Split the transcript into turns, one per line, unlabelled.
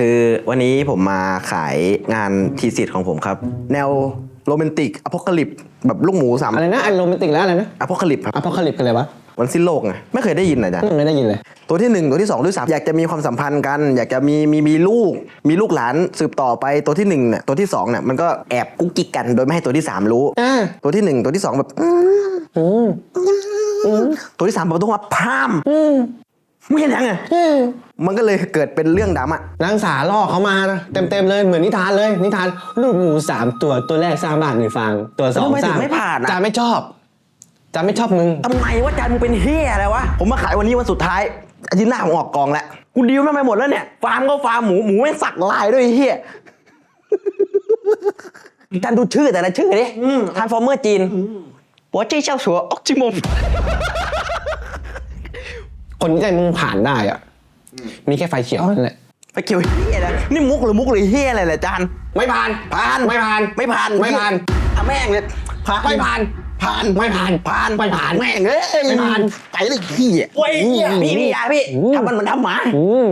คือวันนี้ผมมาขายงานทีสิทธิ์ของผมครับ แนวโรแมนติกอพอคลิปแบบลูกหมูสาม
อะไรนะอันโรแมนติกแล้วอะไรนะ
อพอคลิปครับ
อพอคาลิปกันเลยวะ
วันสิ้นโลกไงไม่เคยได้ยินนะจ๊ะ
ไม่ได้ยินเลย
ตัวที่หนึ่งตัวที่สองตัวที่สามอยากจะมีความสัมพันธ์กัน อยากจะมีมีมีลูก มีลูกหลานสืบต่อไปตัวที่หนึ่งเนี่ยตัวที่สองเนี่ยมันก็แอบกุ๊กกิ๊กกัน โดยไม่ให้ตัวที่สามรู้
อ่า
ตัวที่หนึ่งตัวที่สองแบบอืม
อืม
ตัวที่สามบอกต้องว่าพาม
อืม
ไม่เห็นยังไง
อืม
มันก็เลยเกิดเป็นเรื่องดราม่านา
งสาล่อเขามาเต็มเต็มๆเลยเหมือนนิทานเลย นิทานลูกหมูสามตัวตัวแรกสร้างบ้านหนึ่งฟางตัวสอง
ทำไม
ส
ถึ
ร้างง
ไม่ผ่าน
จา
อะ
ไม่ชอบจาไม่ชอบมึง
ทำไมว่าจานมึงเป็นเฮียอะไรวะผมมาขายวันนี้วันสุดท้ายอาทิตย์หน้าผมออกกองแล้วกูดีลมันไปหมดแล้วเนี่ยฟาร์มก็ฟาร์มหมูหมูไม่งสักลายด้วยไอ้เฮียจานดูชื่อแต่ละชื่อดิทานฟอร์เมอร์จีนหัวใจเจ้าสัวออกจิมม
คนที่ใจมึงผ่านได้อะมีแค่ไฟเขียวนั่นแหละ
ไปเกี่ยวเฮียนะนี่มุกหรือมุกหรือเฮียอะไรแหละจาน
ไม่ผ่าน
ผ่าน
ไม่ผ่าน
ไม่ผ่าน
ไม่ผ่าน
อะแม่งเลยผ่าน
ไม่ผ่าน
ผ่าน
ไม่ผ่าน
ผ่าน
ไม่ผ่าน
แม่งเอ้ย
ไม่ผ่าน
ไปเลยเฮียโอ้ยเฮียพี่พี่อยาพี่ทำมันเหมือนทำหมา
อืม